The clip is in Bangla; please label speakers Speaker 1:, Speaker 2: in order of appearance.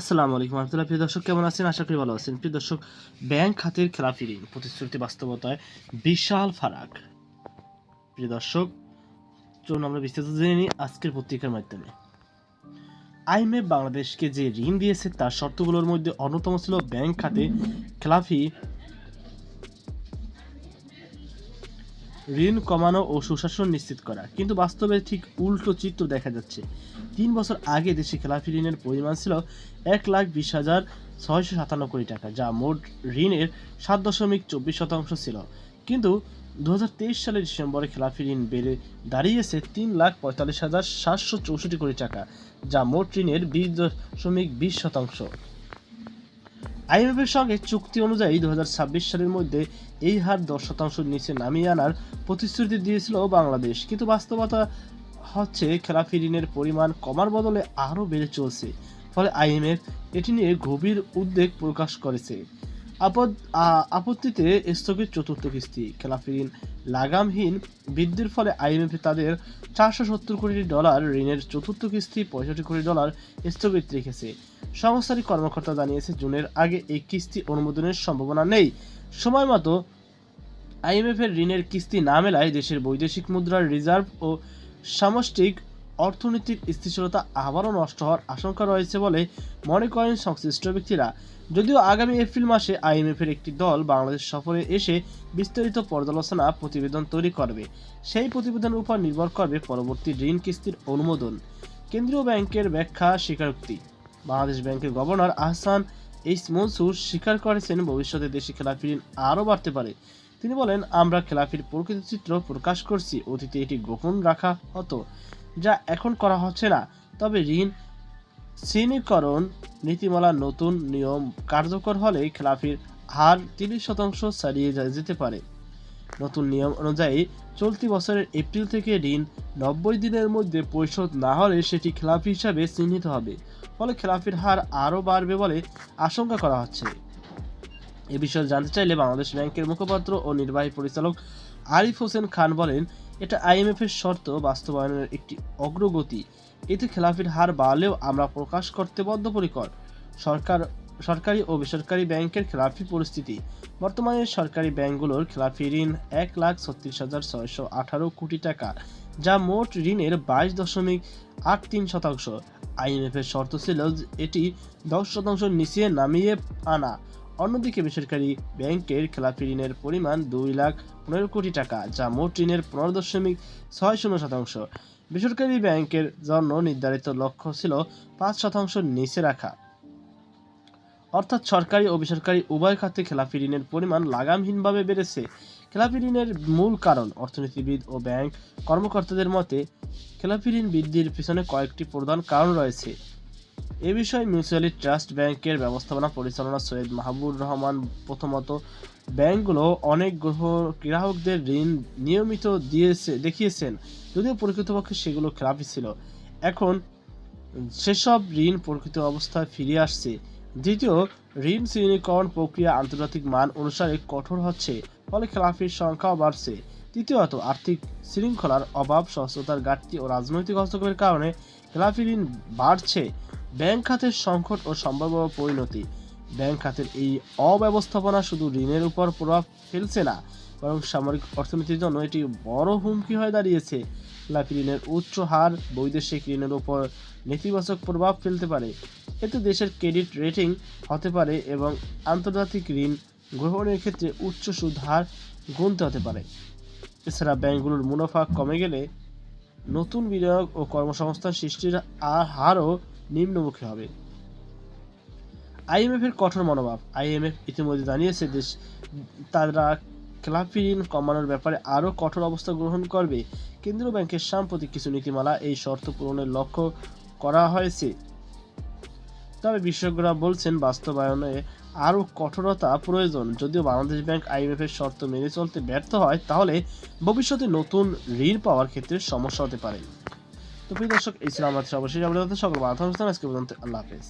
Speaker 1: আসসালামু আলাইকুম আহমতুল্লাহ প্রিয় দর্শক, কেমন আছেন? আশা করি ভালো আছেন। প্রিয় দর্শক, ব্যাংক খাতের খেলাফি ঋণ, প্রতিশ্রুতি বাস্তবতায় বিশাল ফারাক। প্রিয় দর্শক, চলুন আমরা বিস্তারিত জেনে নিই আজকের পত্রিকার মাধ্যমে। আইএমএফ বাংলাদেশকে যে ঋণ দিয়েছে, তার শর্তগুলোর মধ্যে অন্যতম ছিল ব্যাংক খাতে খেলাফি ঋণ কমানো ও সুশাসন নিশ্চিত করা। কিন্তু বাস্তবে ঠিক উল্টো চিত্র দেখা যাচ্ছে। তিন বছর আগে দেশে খেলাফি ঋণের পরিমাণ ছিল এক লাখ বিশ হাজার ছয়শো সাতান্ন কোটি টাকা, যা মোট ঋণের সাত দশমিক চব্বিশ শতাংশ ছিল। কিন্তু দু হাজার তেইশ সালের ডিসেম্বরে খেলাফি ঋণ বেড়ে দাঁড়িয়েছে তিন লাখ পঁয়তাল্লিশ হাজার সাতশো চৌষট্টি কোটি টাকা, যা মোট ঋণের বিশ দশমিক বিশ শতাংশ। আইএমএফের সঙ্গে চুক্তি অনুযায়ী দু হাজার ছাব্বিশ সালের মধ্যে এই হার দশ শতাংশ নিচে নামিয়ে আনার প্রতিশ্রুতি দিয়েছিল বাংলাদেশ। কিন্তু বাস্তবতা হচ্ছে, খেলাফি ঋণের পরিমাণ কমার বদলে আরও বেড়ে চলছে। ফলে আইএমএফ এটি নিয়ে গভীর উদ্বেগ প্রকাশ করেছে। আপদ আপত্তিতে স্থগিত চতুর্থ কিস্তি। খেলাফি ঋণ লাগামহীন বৃদ্ধির ফলে আইএমএফ তাদের চারশো সত্তর কোটি ডলার ঋণের চতুর্থ কিস্তি পঁয়ষট্টি কোটি ডলার স্থগিত রেখেছে। সংস্থার কর্মকর্তা জানিয়েছে, জুনের আগে এই কিস্তি অনুমোদনের সম্ভাবনা নেই। সময় মতো আইএমএফ এর ঋণের কিস্তি না মেলায় দেশের বৈদেশিক মুদ্রার রিজার্ভ ও সামষ্টিক অর্থনৈতিক স্থিতিশীলতা আবারও নষ্ট হওয়ার আশঙ্কা রয়েছে বলে মনে করেন সংশ্লিষ্ট ব্যক্তিরা। যদিও আগামী এপ্রিল মাসে আইএমএফ এর একটি দল বাংলাদেশ সফরে এসে বিস্তারিত পর্যালোচনা প্রতিবেদন তৈরি করবে। সেই প্রতিবেদনের উপর নির্ভর করবে পরবর্তী ঋণ কিস্তির অনুমোদন। কেন্দ্রীয় ব্যাংকের ব্যাখ্যা স্বীকারোক্তি। বাংলাদেশ ব্যাংকের গভর্নর আহসান এইচ মনসুর স্বীকার করেছেন ভবিষ্যতে দেশে খেলাফি ঋণ আরও বাড়তে পারে। তিনি বলেন, আমরা খেলাফির প্রকৃত চিত্র প্রকাশ করছি, অতীতে এটি গোপন রাখা হতো, যা এখন করা হচ্ছে না। তবে ঋণ শ্রেণীকরণ নীতিমালা নতুন নিয়ম কার্যকর হলে খেলাফির হার তিরিশ শতাংশ ছাড়িয়ে যেতে পারে। নতুন নিয়ম অনুযায়ী চলতি বছরের এপ্রিল থেকে ঋণ নব্বই দিনের মধ্যে পরিশোধ না হলে সেটি খেলাফি হিসাবে চিহ্নিত হবে। ফলে খেলাফির হার আরও বাড়বে বলে আশঙ্কা করা হচ্ছে। এ বিষয়ে জানতে চাইলে বাংলাদেশ ব্যাংকের মুখপাত্র ও নির্বাহী পরিচালক আরিফ হোসেন খান বলেন, এটা আইএমএফ এর শর্ত, বাস্তবায়নের একটি অগ্রগতি। এতে খেলাফির হার বাড়লেও আমরা প্রকাশ করতে বদ্ধপরিকর। সরকার সরকারি ও বেসরকারি ব্যাংকের খেলাফি পরিস্থিতি। বর্তমানে সরকারি ব্যাংকগুলোর খেলাফি ঋণ এক লাখ ছত্রিশ হাজার ছয়শো আঠারো কোটি টাকা, যা মোট ঋণের বাইশ দশমিক আট তিন শতাংশ। আইএমএফের শর্ত ছিল এটি দশ শতাংশ নিচে নামিয়ে আনা। অন্যদিকে বেসরকারি ব্যাংকের খেলাপি ঋণের পরিমাণ দুই লাখ পনেরো কোটি টাকা, যা মোট ঋণের পনেরো দশমিক ছয় শূন্য শতাংশ। বেসরকারি ব্যাংকের জন্য নির্ধারিত লক্ষ্য ছিল পাঁচ শতাংশ নিচে রাখা। অর্থাৎ সরকারি ও বেসরকারি উভয় খাতে খেলাপি ঋণের পরিমাণ লাগামহীনভাবে বেড়েছে। খেলাপি ঋণের মূল কারণ অর্থনীতিবিদ ও ব্যাংক কর্মকর্তাদের মতে খেলাপি ঋণ বৃদ্ধির পিছনে কয়েকটি প্রধান কারণ রয়েছে। এ বিষয়ে মিউচুয়ালি ট্রাস্ট ব্যাংকের ব্যবস্থাপনা পরিচালনা সৈয়দ মাহবুর রহমান প্রথমত, ব্যাংকগুলো অনেক গ্রহ- গ্রাহকদের ঋণ নিয়মিত দিয়েছে, দেখিয়েছেন। যদিও প্রকৃতপক্ষে সেগুলো খেলাপি ছিল। এখন সেসব ঋণ প্রকৃত অবস্থায় ফিরে আসছে। দ্বিতীয় ঋণ ইউনিকর্ন প্রক্রিয়া আন্তর্জাতিক মান অনুসারে কঠোর হচ্ছে, ফলে খেলাফির সংখ্যাও বাড়ছে। তৃতীয়ত, আর্থিক শৃঙ্খলার অভাব সহস্রতার ঘাটতি ও রাজনৈতিক হস্তক্ষেপের কারণে খেলাফি ঋণ বাড়ছে। ব্যাংক খাতের সংকট ও সম্ভাব্য পরিণতি। ব্যাংক খাতের এই অব্যবস্থাপনা শুধু ঋণের উপর প্রভাব ফেলছে না, বরং সামরিক অর্থনীতির জন্য এটি বড় হুমকি হয়ে দাঁড়িয়েছে। খেলাপি ঋণের উচ্চ হার বৈদেশিক ঋণের উপর নেতিবাচক প্রভাব ফেলতে পারে। এতে দেশের ক্রেডিট রেটিং হতে পারে এবং আন্তর্জাতিক ঋণ গ্রহণের ক্ষেত্রে উচ্চ সুদ হার গুনতে হতে পারে। এছাড়া ব্যাংকগুলোর মুনাফা কমে গেলে নতুন বিনিয়োগ ও কর্মসংস্থান সৃষ্টির হারও নিম্নমুখী হবে। আইএমএফ এর কঠোর মনোভাব। আইএমএফ ইতিমধ্যে জানিয়েছে দেশ তারা খেলাপি ঋণ কমানোর ব্যাপারে আরও কঠোর অবস্থা গ্রহণ করবে। কেন্দ্রীয় ব্যাংকের সাম্প্রতিক কিছু নীতিমালা এই শর্ত পূরণের লক্ষ্য করা হয়েছে। তবে বিশেষজ্ঞরা বলছেন, বাস্তবায়নে আরও কঠোরতা প্রয়োজন। যদিও বাংলাদেশ ব্যাংক আইএমএফের শর্ত মেনে চলতে ব্যর্থ হয়, তাহলে ভবিষ্যতে নতুন ঋণ পাওয়ার ক্ষেত্রে সমস্যা হতে পারে। তো প্রিয় দর্শক, এই ছিল আমাদের সর্বশেষ আপডেট। সকল বাধা আজকে পর্যন্ত আল্লাহ হাফেজ।